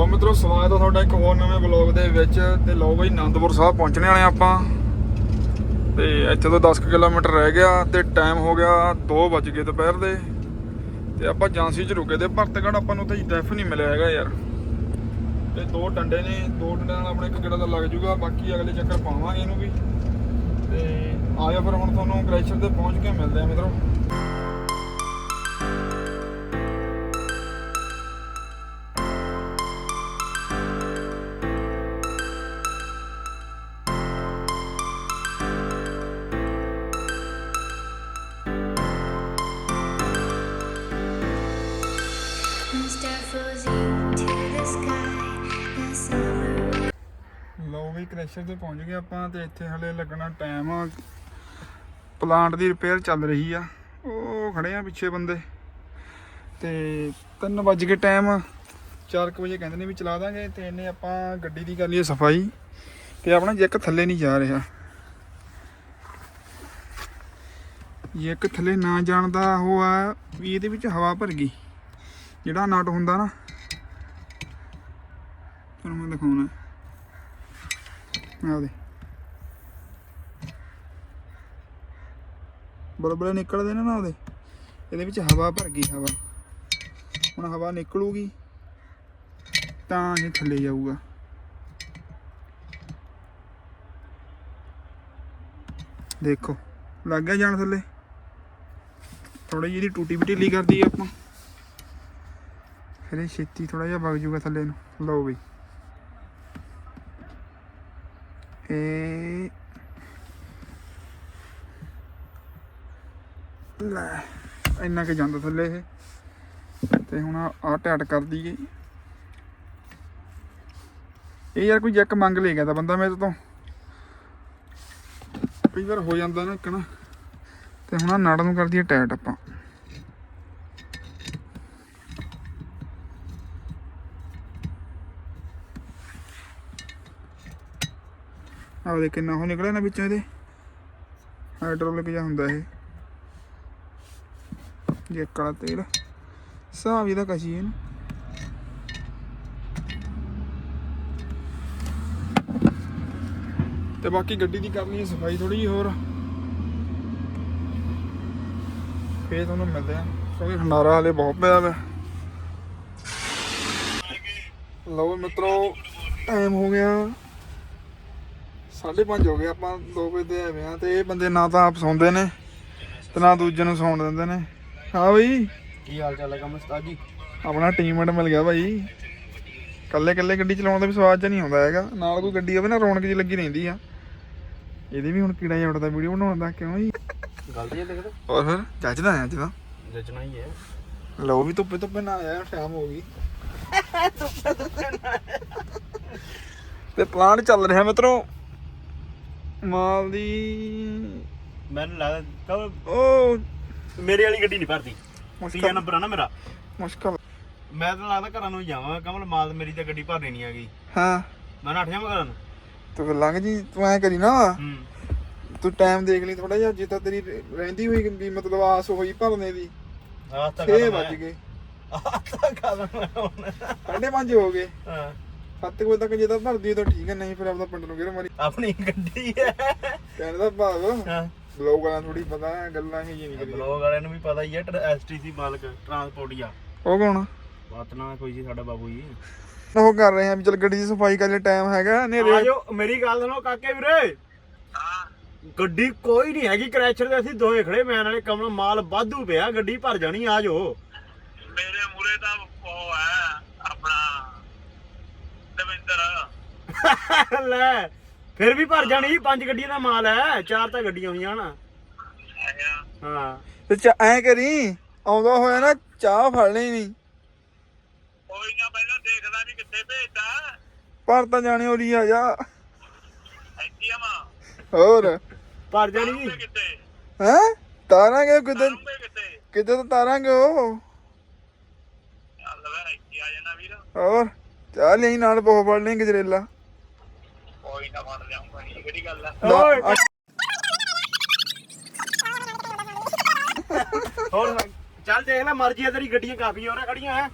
ਲੋ ਮਿੱਤਰੋ, ਸਵਾਗਤ ਹੈ ਤੁਹਾਡਾ ਇੱਕ ਹੋਰ ਨਵੇਂ ਵਲੌਗ ਦੇ ਵਿੱਚ। ਤੇ ਲਓ ਬਈ, ਆਨੰਦਪੁਰ ਸਾਹਿਬ ਪਹੁੰਚਣੇ ਵਾਲੇ ਆਪਾਂ। ਤੇ ਇੱਥੇ ਤੋਂ 10 ਕੁ ਕਿਲੋਮੀਟਰ ਰਹਿ ਗਿਆ ਤੇ ਟਾਈਮ ਹੋ ਗਿਆ 2 ਵੱਜ ਗਏ ਦੁਪਹਿਰ ਦੇ। ਤੇ ਆਪਾਂ ਝਾਂਸੀ ਚ ਰੁਕੇ ਤੇ ਭਰਤਗੜ ਆਪਾਂ ਨੂੰ ਤਾਂ ਡੈਫ ਨਹੀਂ ਮਿਲਿਆ ਹੈਗਾ ਯਾਰ। ਤੇ ਦੋ ਡੰਡੇ ਨੇ, ਦੋ ਡੰਡਿਆਂ ਨਾਲ ਆਪਣੇ ਇੱਕ ਗੇੜਾ ਦਾ ਲੱਗ ਜੂਗਾ, ਬਾਕੀ ਅਗਲੇ ਚੱਕਰ ਪਾਵਾਂਗੇ ਇਹਨੂੰ ਵੀ। ਤੇ ਆਇਆ ਫਿਰ ਹੁਣ ਤੁਹਾਨੂੰ ਕ੍ਰੈਸ਼ਰ ਤੇ ਪਹੁੰਚ ਕੇ ਮਿਲਦੇ ਆ ਮਿੱਤਰੋ। ਲਓ ਕ੍ਰੈਸ਼ਰ ਤੇ ਪਹੁੰਚ ਗਏ ਆਪਾਂ ਤੇ ਇੱਥੇ ਹਲੇ ਲੱਗਣਾ ਟਾਈਮ ਪਲਾਂਟ ਦੀ ਰਿਪੇਅਰ ਚੱਲ ਰਹੀ ਆ। ਉਹ ਖੜੇ ਆ ਪਿੱਛੇ ਬੰਦੇ। ਤੇ 3 ਵੱਜ ਕੇ ਟਾਈਮ 4 ਵਜੇ ਕਹਿੰਦੇ ਨੇ ਵੀ ਚਲਾ ਦਾਂਗੇ ਤੇ ਇਹਨੇ ਆਪਾਂ ਗੱਡੀ ਦੀ ਕਰ ਲਈ ਸਫ਼ਾਈ। ਤੇ ਆਪਣਾ ਜੈਕ ਥੱਲੇ ਨਹੀਂ ਜਾ ਰਿਹਾ। ਜੈਕ ਥੱਲੇ ਨਾ ਜਾਣ ਦਾ ਉਹ ਆ ਵੀ ਇਹਦੇ ਵਿੱਚ ਹਵਾ ਭਰ ਗਈ। ਜਿਹੜਾ ਨਟ ਹੁੰਦਾ ਨਾ, ਤੁਹਾਨੂੰ ਮੈਂ ਦਿਖਾਉਣਾ। ਆ ਦੇ ਬਲਬਲੇ ਨਿਕਲਦੇ ਨੇ ਨਾ ਉਹਦੇ ਇਹਦੇ ਵਿੱਚ ਹਵਾ ਭਰ ਗਈ ਹਵਾ ਹੁਣ ਹਵਾ ਨਿਕਲੂਗੀ ਤਾਂ ਇਹ ਥੱਲੇ ਜਾਊਗਾ ਦੇਖੋ ਲੱਗ ਗਿਆ ਜਾਣ ਥੱਲੇ ਥੋੜੀ ਜਿਹੀ ਇਹਦੀ ਟੂਟੀ ਵੀ ਢਿੱਲੀ ਕਰਦੀ ਆ ਆਪਾਂ ਫਿਰ ਇਹ ਛੇਤੀ ਥੋੜਾ ਜਿਹਾ ਵਗ ਜੂਗਾ ਥੱਲੇ ਨੂੰ ਲਓ ਬਈ ਇਹ ਲੈ, ਇੰਨਾ ਕਿ ਜਾਂਦਾ ਥੱਲੇ ਇਹ। ਤੇ ਹੁਣ ਆ ਟੈਟ ਕਰ ਦਈਏ। ਇਹ ਯਾਰ ਕੋਈ ਜੈਕ ਮੰਗ ਲੈ ਗਿਆ ਤਾਂ ਬੰਦਾ ਮੇਰੇ ਤੋਂ। ਕਈ ਵਾਰ ਹੋ ਜਾਂਦਾ ਨਾ ਇੱਕਣਾ ਤੇ ਹੁਣ ਆ ਨੜ ਨੂੰ ਕਰ ਦਈਏ ਟੈਟ ਆਪਾਂ। ਆਹ ਦੇ ਕਿੰਨਾ ਉਹ ਨਿਕਲਿਆ ਨਾ ਵਿੱਚੋਂ ਇਹਦੇ। ਹਾਈਡ੍ਰੋਲਿਕ ਜਿਹਾ ਹੁੰਦਾ ਇਹ। ਜੇ ਕਾਲਾ ਤੇਲ। ਸਾਹ ਇਹਦਾ ਕਸ਼ੀ ਇਹਨੂੰ ਤੇ ਬਾਕੀ ਗੱਡੀ ਦੀ ਕਰਨੀ ਹੈ ਸਫ਼ਾਈ ਥੋੜੀ ਜਿਹੀ ਹੋਰ। ਫੇਰ ਤੁਹਾਨੂੰ ਮਿਲਦੇ ਆ ਕਿਉਂਕਿ ਖੰਡਾਰਾ ਹਲੇ ਬਹੁਤ ਪਿਆ ਵਾ। ਲਓ ਮਿੱਤਰੋ ਟਾਈਮ ਹੋ ਗਿਆ। 5:30 ਹੋ ਗਏ ਆਪਾਂ 2 ਵਜੇ ਦੇ ਆਏ ਆ ਤੇ ਇਹ ਬੰਦੇ ਨਾ ਤਾਂ ਆਪ ਸੌਂਦੇ ਨੇ ਤੇ ਨਾ ਦੂਜੇ ਨੂੰ ਸੌਣ ਦਿੰਦੇ ਨੇ। ਹਾਂ ਬਈ। ਕੀ ਹਾਲ ਚਾਲ ਹੈ ਕਮ ਉਸਤਾਦ ਜੀ? ਆਪਣਾ ਟੀਮਮੇਟ ਮਿਲ ਗਿਆ ਭਾਈ। ਕੱਲੇ ਕੱਲੇ ਗੱਡੀ ਚਲਾਉਣ ਦਾ ਵੀ ਸਵਾਦ ਜਿਹਾ ਨਹੀਂ ਆਉਂਦਾ ਹੈਗਾ। ਨਾਲ ਕੋਈ ਗੱਡੀ ਹੋਵੇ ਨਾ ਰੌਣਕ ਜੀ ਲੱਗੀ ਰਹਿੰਦੀ ਆ। ਇਹਦੇ ਵੀ ਹੁਣ ਕੀੜਾ ਜਿਹਾ ਉੱਡਦਾ ਵੀਡੀਓ ਬਣਾਉਣ ਦਾ ਕਿਉਂ ਜੀ? ਗਲਤੀ ਹੈ ਦੇਖਦਾ ਹੋਰ ਫਿਰ ਜੱਜਦਾ ਆ ਅੱਜ ਤਾਂ ਜਚਣਾ ਹੀ ਹੈ। ਲਓ ਵੀ ਧੁੱਪੇ ਧੁੱਪੇ ਨਾ ਆਇਆ ਸ਼ਾਮ ਹੋ ਗਈ। ਤੇ ਪਲਾਂਟ ਚੱਲ ਰਿਹਾ ਮਿੱਤਰੋ। ਮਾਲ ਦੀ ਮੈਨੂੰ ਲੱਗਦਾ ਉਹ ਮੇਰੇ ਵਾਲੀ ਗੱਡੀ ਨਹੀਂ ਭਰਦੀ। ਮੁਸ਼ਕਲ। ਨੰਬਰ ਆ ਨਾ ਮੇਰਾ। ਮੁਸ਼ਕਲ। ਮੈਂ ਤਾਂ ਲੱਗਦਾ ਘਰਾਂ ਨੂੰ ਜਾਵਾਂ। ਕਮਲ ਮਾਲ ਮੇਰੀ ਤਾਂ ਗੱਡੀ ਭਰਨੀ ਨਹੀਂ ਹੈਗੀ। ਹਾਂ। ਮੈਂ ਘਰਾਂ ਨੂੰ। ਤੂੰ ਫਿਰ ਲੰਘ ਜੀ ਤੂੰ ਐ ਕਰੀ ਨਾ। ਹੂੰ। ਤੂੰ ਟਾਈਮ ਦੇਖ ਲਈ ਥੋੜਾ ਜਿਹਾ ਜਿੱਦਾਂ ਤੇਰੀ ਰਹਿੰਦੀ ਹੋਈ ਵੀ ਮਤਲਬ ਆਸ ਹੋਈ ਭਰਨੇ ਦੀ। ਆਹ ਤਾਂ 6 ਵੱਜ ਗਏ। ਆਹ ਤਾਂ ਗੱਲ ਮੈਂ ਹੁਣ। ਸਾਢੇ ਪੰਜ ਹੋ ਗਏ। ਹਾਂ। 7 ਵਜੇ ਤੱਕ ਜੇ ਤਾਂ ਭਰਦੀ ਤਾਂ ਠੀਕ ਹੈ ਨਹੀਂ ਫਿਰ ਆਪਦਾ ਪਿੰਡ ਨੂੰ ਗੇਰ ਮਾਰੀ? ਆਪਣੀ ਗੱਡੀ ਹੈ। ਕਹਿਣ ਦਾ ਭਾਵ ਹਾਂ। ਲੋਕ ਵਾਲਾ ਥੋੜੀ ਪਤਾ ਹੈ, ਗੱਲਾਂ ਹੀ ਨਹੀਂ ਕਰੀ ਬਲੌਗ ਵਾਲਿਆਂ ਨੂੰ ਵੀ ਪਤਾ ਹੀ ਹੈ ਐਸਟੀਸੀ ਮਾਲਕ ਟਰਾਂਸਪੋਰਟ ਆ। ਉਹ ਕੌਣ ਬਾਤ ਨਾ ਕੋਈ ਜੀ ਸਾਡਾ ਬਾਬੂ ਜੀ। ਉਹ ਕਰ ਰਹੇ ਆ ਵੀ ਚਲ ਗੱਡੀ ਦੀ ਸਫ਼ਾਈ ਕਰ ਲੈ ਟਾਈਮ ਹੈਗਾ ਹਨੇਰੇ ਆਜੋ ਮੇਰੀ ਗੱਲ ਸੁਣੋ ਕਾਕੇ ਵੀਰੇ। ਗੱਡੀ ਕੋਈ ਨਹੀਂ ਹੈਗੀ ਕ੍ਰੈਸ਼ਰ ਦੇ ਅਸੀਂ ਦੋਵੇਂ ਖੜੇ ਮੈਂ ਨਾਲੇ ਕਮਲ ਮਾਲ ਵਾਧੂ ਪਿਆ ਗੱਡੀ ਭਰ ਜਾਣੀ ਆਜੋ ਮੇਰੇ ਮੂਰੇ ਤਾਂ ਉਹ ਹੈ ਆਪਣਾ ਦਵਿੰਦਰ ਲੈ ਫਿਰ ਵੀ ਭਰ ਜਾਣੀ ਪੰਜ ਗੱਡੀਆਂ ਦਾ ਮਾਲ ਹੈ ਚਾਰ ਤਾਂ ਗੱਡੀਆਂ ਹੋਈਆਂ ਨਾ ਆਇਆ। ਹਾਂ। ਤੇ ਚ- ਐਂ ਕਰੀ ਆਉਂਦਾ ਹੋਇਆ ਨਾ ਚਾਹ ਫੜ ਲਈ ਨਹੀਂ ਕੋਈ ਨਾ ਪਹਿਲਾਂ ਦੇਖਦਾ ਵੀ ਕਿੱਥੇ ਭੇਜਦਾ। ਪਰ ਤਾਂ ਜਾਣੇ ਹੋਰੀ ਆ ਜਾ। ਐਂਟੀ ਆਵਾਂ। ਹੋਰ? ਭਰ ਜਾਣੀ ਤਾਰੂੰਗੇ ਕਿੱਥੇ? ਹੈ? ਤਾਰਾਂਗੇ ਕਿਤੇ ਤਾਰੂੰਗੇ ਕਿੱਥੇ? ਕਿਤੇ ਤਾਂ ਤਾਰਾਂਗੇ ਉਹ? ਚੱਲ ਵੇ ਆ ਜਾਣਾ ਵੀਰ। ਹੋਰ? ਚਾਹ ਲਈ ਨਾਲ ਬਹੁਤ ਫੜ ਲਈ ਗਜਰੇਲਾ ਕੋਈ ਨਾ ਫੜ ਲਿਆਉਂਗਾ ਇਹ ਕਿਹੜੀ ਗੱਲ ਆ? ਓਏ। ਆ- ਹੋਰ ਚੱਲ ਦੇਖ ਲੈ ਮਰਜ਼ੀ ਹੈ ਤੇਰੀ ਗੱਡੀਆਂ ਕਾਫੀ ਹੋਰਾਂ ਖੜੀਆਂ ਹੈ।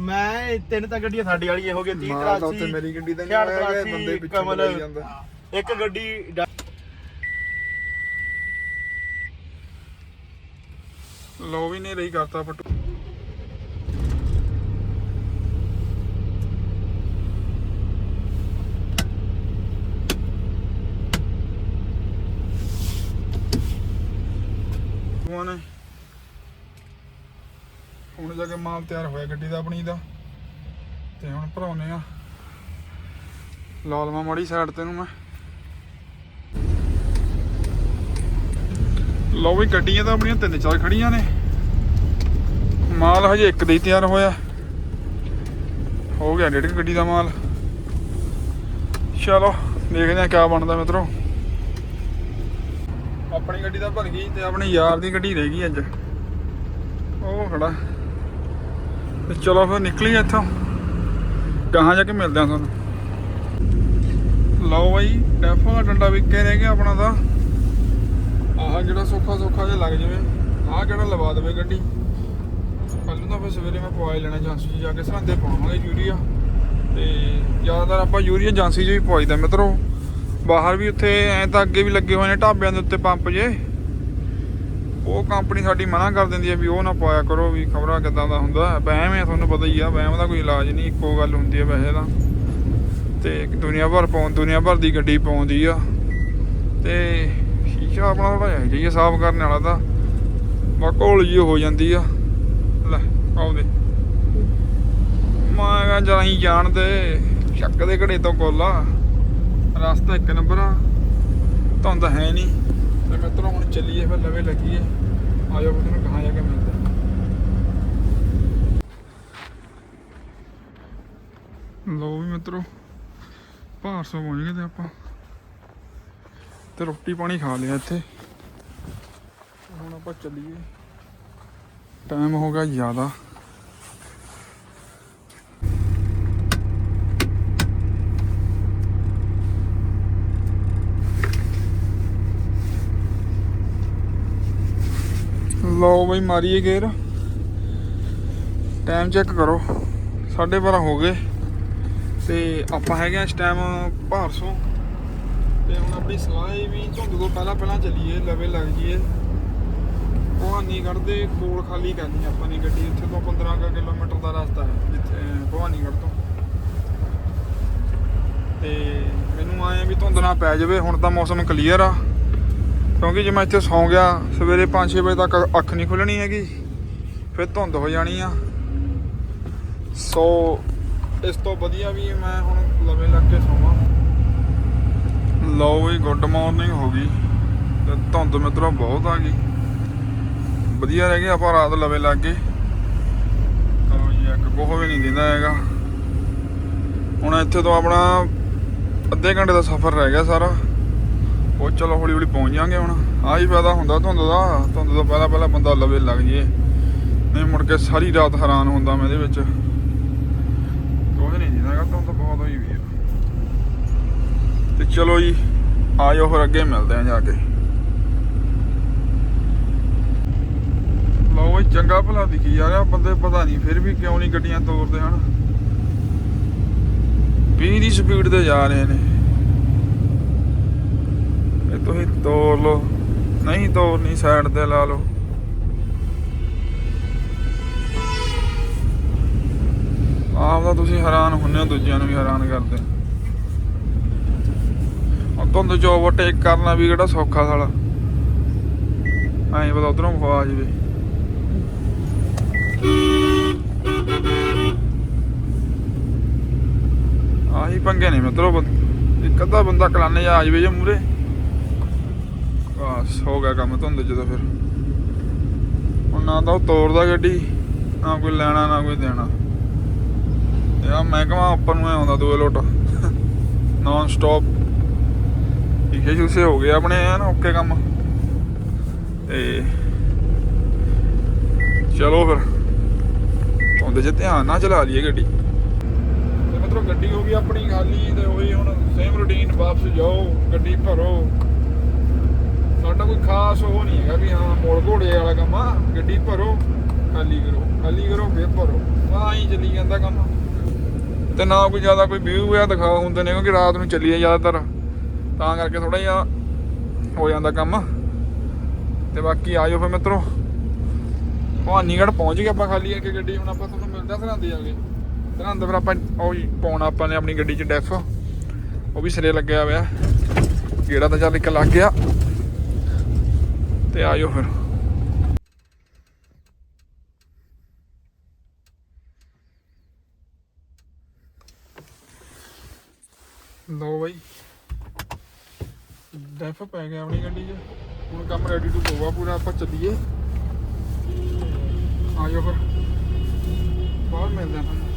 ਮੈਂ ਤਿੰਨ ਤਾਂ ਗੱਡੀਆਂ ਸਾਡੀ ਵਾਲੀਆਂ ਹੋ ਗਈਆਂ 30 ਮਾਲ ਤਾਂ 83 ਉੱਤੇ ਮੇਰੀ ਗੱਡੀ ਦਾ ਨਹੀਂ 66 ਆਇਆ ਹੈਗਾ, 83, ਬੰਦੇ ਪਿੱਛੇ ਕਮਲ। ਲਗਾਈ ਜਾਂਦਾ। ਇੱਕ ਗੱਡੀ ਡਾ- ਲੋ ਵੀ ਨਹੀਂ ਰਹੀ ਕਰਤਾ ਪਟੂ ਹੁਣ ਹੁਣ ਜਾ ਕੇ ਮਾਲ ਤਿਆਰ ਹੋਇਆ ਗੱਡੀ ਦਾ ਆਪਣੀ ਦਾ। ਤੇ ਹੁਣ ਭਰਾਉਨੇ ਆ। ਲਾਲਮਾ ਮੜੀ ਸਾਈਡ ਤੇ ਨੂੰ ਮੈਂ। ਲਓ ਵੀ ਗੱਡੀਆਂ ਤਾਂ ਆਪਣੀਆਂ ਤਿੰਨ ਚਾਰ ਖੜੀਆਂ ਨੇ। ਮਾਲ ਹਜੇ ਇੱਕ ਦੇ ਤਿਆਰ ਹੋਇਆ। ਹੋ ਗਿਆ ਡੇਢ ਗੱਡੀ ਦਾ ਮਾਲ। ਚਲੋ ਦੇਖਦੇ ਆ ਕਿਆ ਬਣਦਾ ਮਿੱਤਰੋ। ਆਪਣੀ ਗੱਡੀ ਤਾਂ ਭਰ ਗਈ ਤੇ ਆਪਣੇ ਯਾਰ ਦੀ ਗੱਡੀ ਰਹਿ ਗਈ ਅੱਜ। ਉਹ ਖੜਾ। ਤੇ ਚਲੋ ਫਿਰ ਨਿਕਲੀ ਇੱਥੋਂ। ਕਹਾਂ ਜਾ ਕੇ ਮਿਲਦੇ ਆ ਤੁਹਾਨੂੰ। ਲਓ ਬਾਈ, ਡੈਫੋ ਦਾ ਡੰਡਾ ਵਿਕੇ ਰਹਿ ਗਿਆ ਆਪਣਾ ਤਾਂ। ਆਹ ਜਿਹੜਾ ਸੌਖਾ ਸੌਖਾ ਜਿਹਾ ਲੱਗ ਜਾਵੇ। ਆਹ ਕਿਹੜਾ ਲਵਾ ਦੇਵੇ ਗੱਡੀ। ਕੱਲ ਨੂੰ ਤਾਂ ਫਿਰ ਸਵੇਰੇ ਮੈਂ ਪਵਾ ਲੈਣਾ ਏਜੰਸੀ 'ਚ ਜਾ ਕੇ। ਸਰਾਂਦੇ ਪਾਵਾਂਗੇ ਯੂਰੀਆ। ਤੇ ਜ਼ਿਆਦਾਤਰ ਆਪਾਂ ਯੂਰੀਆ ਜਾਂਸੀ 'ਚ ਹੀ ਪਵਾਈਦਾ ਮਿੱਤਰੋ। ਬਾਹਰ ਵੀ ਉੱਥੇ ਐਂ ਤਾਂ ਅੱਗੇ ਵੀ ਲੱਗੇ ਹੋਏ ਨੇ ਢਾਬਿਆਂ ਦੇ ਉੱਤੇ ਪੰਪ ਜੇ। ਉਹ ਕੰਪਨੀ ਸਾਡੀ ਮਨਾ ਕਰ ਦਿੰਦੀ ਹੈ ਵੀ ਉਹ ਨਾ ਪਾਇਆ ਕਰੋ ਵੀ ਖਬਰਾਂ ਕਿੱਦਾਂ ਦਾ ਹੁੰਦਾ। ਵਹਿਮ ਹੈ ਤੁਹਾਨੂੰ ਪਤਾ ਹੀ ਆ, ਵਹਿਮ ਦਾ ਕੋਈ ਇਲਾਜ ਨਹੀਂ, ਇੱਕੋ ਗੱਲ ਹੁੰਦੀ ਹੈ ਵੈਸੇ ਤਾਂ। ਤੇ ਦੁਨੀਆ ਭਰ ਪਾਉਣ, ਦੁਨੀਆ ਭਰ ਦੀ ਗੱਡੀ ਪਾਉਂਦੀ ਆ। ਤੇ ਸ਼ੀਸ਼ਾ ਆਪਣਾ ਥੋੜਾ ਜਿਹਾ ਜਾਈਏ ਸਾਫ਼ ਕਰਨ ਵਾਲਾ ਤਾਂ। ਬਾ ਘੋਲ ਜੀ ਹੋ ਜਾਂਦੀ ਆ। ਲੈ ਆਉਦੇ ਮੈਂ ਕਹਾਂ ਜਰਾ ਹੀ ਜਾਣ ਚੱਕ ਦੇ ਘੜੇ ਤੋਂ ਕੋਲਾ। ਰਸਤਾ ਇੱਕ ਨੰਬਰ ਆ। ਧੁੰਦ ਹੈ ਨਹੀਂ। ਤੇ ਮਿੱਤਰੋ ਹੁਣ ਚੱਲੀਏ, ਫਿਰ ਲਵੇ ਲੱਗੀਏ। ਆਜੋ ਫਿਰ ਤੁਹਾਨੂੰ ਕਹਾਂ ਜਾ ਕੇ ਮਿਲਦੇ ਲੋ ਵੀ ਮਿੱਤਰੋ ਭਾਰਸੋਂ ਪਹੁੰਚ ਗਏ ਤੇ ਆਪਾਂ। ਤੇ ਰੋਟੀ ਪਾਣੀ ਖਾ ਲਿਆ ਇੱਥੇ। ਹੁਣ ਆਪਾਂ ਚੱਲੀਏ। ਟਾਈਮ ਹੋ ਗਿਆ ਜ਼ਿਆਦਾ। ਲਓ ਬਈ ਮਾਰੀਏ ਗੇਰ ਟਾਈਮ ਚੈੱਕ ਕਰੋ। 12:30 ਹੋ ਗਏ। ਤੇ ਆਪਾਂ ਹੈਗੇ ਆ ਇਸ ਟਾਈਮ ਭਾਰਸੋਂ। ਤੇ ਹੁਣ ਆਪਣੀ ਸਲਾਹ ਹੈ ਵੀ ਧੁੰਦ ਤੋਂ ਪਹਿਲਾਂ ਪਹਿਲਾਂ ਚੱਲੀਏ, ਲਵੇ ਲੱਗ ਜੀਏ ਭਵਾਨੀਗੜ੍ਹ ਦੇ ਕੋਲ ਖਾਲੀ ਕਰਨੀ ਆਪਾਂ ਨੇ ਗੱਡੀ। ਇੱਥੇ ਤੋਂ 15 ਕਿਲੋਮੀਟਰ ਦਾ ਰਸਤਾ ਹੈ, ਜਿੱਥੇ ਭਵਾਨੀਗੜ੍ਹ ਤੋਂ। ਤੇ ਮੈਨੂੰ ਆਏ ਆ ਵੀ ਧੁੰਦ ਨਾ ਪੈ ਜਾਵੇ, ਹੁਣ ਤਾਂ ਮੌਸਮ ਕਲੀਅਰ ਆ। ਕਿਉਂਕਿ ਜੇ ਮੈਂ ਇੱਥੇ ਸੌਂ ਗਿਆ, ਸਵੇਰੇ 5-6 ਵਜੇ ਤੱਕ ਅੱਖ ਨਹੀਂ ਖੁੱਲਣੀ ਹੈਗੀ, ਫਿਰ ਧੁੰਦ ਹੋ ਜਾਣੀ ਆ। ਸੋ ਇਸ ਤੋਂ ਵਧੀਆ ਵੀ ਮੈਂ ਹੁਣ ਲਵੇ ਲੱਗ ਕੇ ਸੌਵਾਂ। ਲਓ ਵੀ ਗੁੱਡ ਮਾਰਨਿੰਗ ਹੋ ਗਈ। ਤੇ ਧੁੰਦ ਮਿੱਤਰੋ ਬਹੁਤ ਆ ਗਈ। ਵਧੀਆ ਰਹਿ ਗਿਆ ਆਪਾਂ ਰਾਤ ਲਵੇ ਲੱਗ ਗਏ ਤਾਂ ਜੀ ਇੱਕ ਕੋਹ ਵੀ ਨਹੀਂ ਦਿੰਦਾ ਹੈਗਾ। ਹੁਣ ਇੱਥੇ ਤੋਂ ਆਪਣਾ ਅੱਧੇ ਘੰਟੇ ਦਾ ਸਫ਼ਰ ਰਹਿ ਗਿਆ ਸਾਰਾ। ਉਹ ਚਲੋ ਹੌਲੀ ਹੌਲੀ ਪਹੁੰਚ ਜਾਾਂਗੇ ਹੁਣ। ਆਹ ਹੀ ਫਾਇਦਾ ਹੁੰਦਾ ਧੁੰਦ ਦਾ। ਧੁੰਦ ਤੋਂ ਪਹਿਲਾਂ ਪਹਿਲਾਂ ਬੰਦਾ ਲਵੇ ਲੱਗ ਜੇ। ਨਹੀਂ ਮੁੜ ਕੇ ਸਾਰੀ ਰਾਤ ਹੈਰਾਨ ਹੁੰਦਾ ਮੈਂ ਇਹਦੇ ਵਿੱਚ। ਕੁਝ ਨਹੀਂ ਜਿੰਦਾਗਾ ਧੁੰਦ ਬਹੁਤ ਹੋਈ ਵੀ ਆ। ਤੇ ਚਲੋ ਜੀ ਆਜੋ ਫਿਰ ਅੱਗੇ ਮਿਲਦੇ ਆ ਜਾ ਕੇ। ਲਓ ਇਹ ਚੰਗਾ ਭਲਾ ਦਿਖੀ ਜਾ ਰਿਹਾ। ਬੰਦੇ ਪਤਾ ਨਹੀਂ ਫਿਰ ਵੀ ਕਿਉਂ ਨਹੀਂ ਗੱਡੀਆਂ ਤੋਰਦੇ ਹਨ। 20 ਦੀ ਸਪੀਡ ਤੇ ਜਾ ਰਹੇ ਨੇ। ਤੁਸੀਂ ਤੋਰ ਲਓ। ਨਹੀਂ ਤੋਰਨੀ ਸਾਈਡ ਤੇ ਲਾ ਲਓ। ਆਪ ਤਾਂ ਤੁਸੀਂ ਹੈਰਾਨ ਹੁੰਨੇ ਹੋ, ਦੂਜਿਆਂ ਨੂੰ ਵੀ ਹੈਰਾਨ ਕਰਦੇ। ਉਹ ਧੁੰਦ ਚ ਓਵਰਟੇਕ ਕਰਨਾ ਵੀ ਕਿਹੜਾ ਸੌਖਾ ਸਾਲਾ। ਐਂ ਪਤਾ ਉਧਰੋਂ ਖਵਾ ਜਵੇ। ਆਹੀ ਪੰਗੇ ਨੇ ਮਿੱਤਰੋ ਇੱਕ ਅੱਧਾ ਬੰਦਾ ਕਲਾਨੇ ਆ ਜਵੇ ਜੇ ਮੂਰੇ ਬਸ, ਹੋ ਗਿਆ ਕੰਮ ਧੁੰਦ ਜਦੋਂ ਫਿਰ। ਹੁਣ ਨਾ ਤਾਂ ਉਹ ਤੋਰਦਾ ਗੱਡੀ, ਨਾ ਕੋਈ ਲੈਣਾ, ਨਾ ਕੋਈ ਦੇਣਾ। ਯਾ ਮਹਿਕਮਾ ਉੱਪਰ ਨੂੰ ਆਉਂਦਾ ਦੋਏ ਲੋਟ। ਨਾਨ ਸਟਾਪ ਇਹ ਜੂਸੇ ਹੋ ਗਏ ਆਪਣੇ, ਐਨ ਓਕੇ ਕੰਮ। ਤੇ ਚਲੋ ਫਿਰ। ਧੁੰਦ 'ਚ ਧਿਆਨ ਨਾ ਚਲਾ ਲਈਏ ਗੱਡੀ। ਤੇ ਮਤਲਬ ਗੱਡੀ ਹੋ ਗਈ ਆਪਣੀ ਖਾਲੀ, ਤੇ ਉਹੀ ਹੁਣ ਸੇਮ ਰੂਟੀਨ ਵਾਪਸ ਜਾਓ, ਗੱਡੀ ਭਰੋ। ਸਾਡਾ ਕੋਈ ਖਾਸ ਉਹ ਨਹੀਂ ਹੈਗਾ ਵੀ ਹਾਂ, ਮੋੜ ਘੋੜੇ ਵਾਲਾ ਕੰਮ ਆ, ਗੱਡੀ ਭਰੋ, ਖਾਲੀ ਕਰੋ ਖਾਲੀ ਕਰੋ, ਫਿਰ ਭਰੋ। ਆਹ ਹੀ ਚੱਲੀ ਜਾਂਦਾ ਕੰਮ। ਤੇ ਨਾ ਕੋਈ ਜ਼ਿਆਦਾ ਕੋਈ ਵਿਊ ਆ ਦਿਖਾ ਹੁੰਦੇ ਨੇ, ਕਿਉਂਕਿ ਰਾਤ ਨੂੰ ਚੱਲੀਏ ਜ਼ਿਆਦਾਤਰ। ਤਾਂ ਕਰਕੇ ਥੋੜਾ ਜਿਹਾ ਹੋ ਜਾਂਦਾ ਕੰਮ। ਤੇ ਬਾਕੀ ਆਜੋ ਫਿਰ ਮਿੱਤਰੋ। ਭਵਾਨੀਗੜ੍ਹ ਪਹੁੰਚ ਗਏ ਆਪਾਂ ਖਾਲੀ ਇੱਕ ਗੱਡੀ, ਹੁਣ ਆਪਾਂ ਤੁਹਾਨੂੰ ਮਿਲਦਾ ਸਰਹੰਦ ਜਾ ਕੇ। ਸਰਹੰਦ ਫਿਰ ਆਪਾਂ, ਉਹ ਪਾਉਣਾ ਆਪਾਂ ਨੇ ਆਪਣੀ ਗੱਡੀ 'ਚ ਡੈਫ। ਉਹ ਵੀ ਸਿਰੇ ਲੱਗਿਆ ਹੋਇਆ। ਗੇੜਾ ਤਾਂ ਚੱਲ ਇੱਕ ਲੱਗ ਗਿਆ। ਤੇ ਆਜੋ ਫਿਰ ਲੋ ਬਾਈ। ਡੈਫ ਪੈ ਗਿਆ ਆਪਣੀ ਗੱਡੀ 'ਚ। ਹੁਣ ਕੰਮ ਰੈਡੀ ਟੂ ਗੋ ਪੂਰਾ, ਆਪਾਂ ਚੱਲੀਏ। ਆਇਓ ਫਿਰ। ਬਾਹਰ ਮਿਲਦੇ ਆਪਾਂ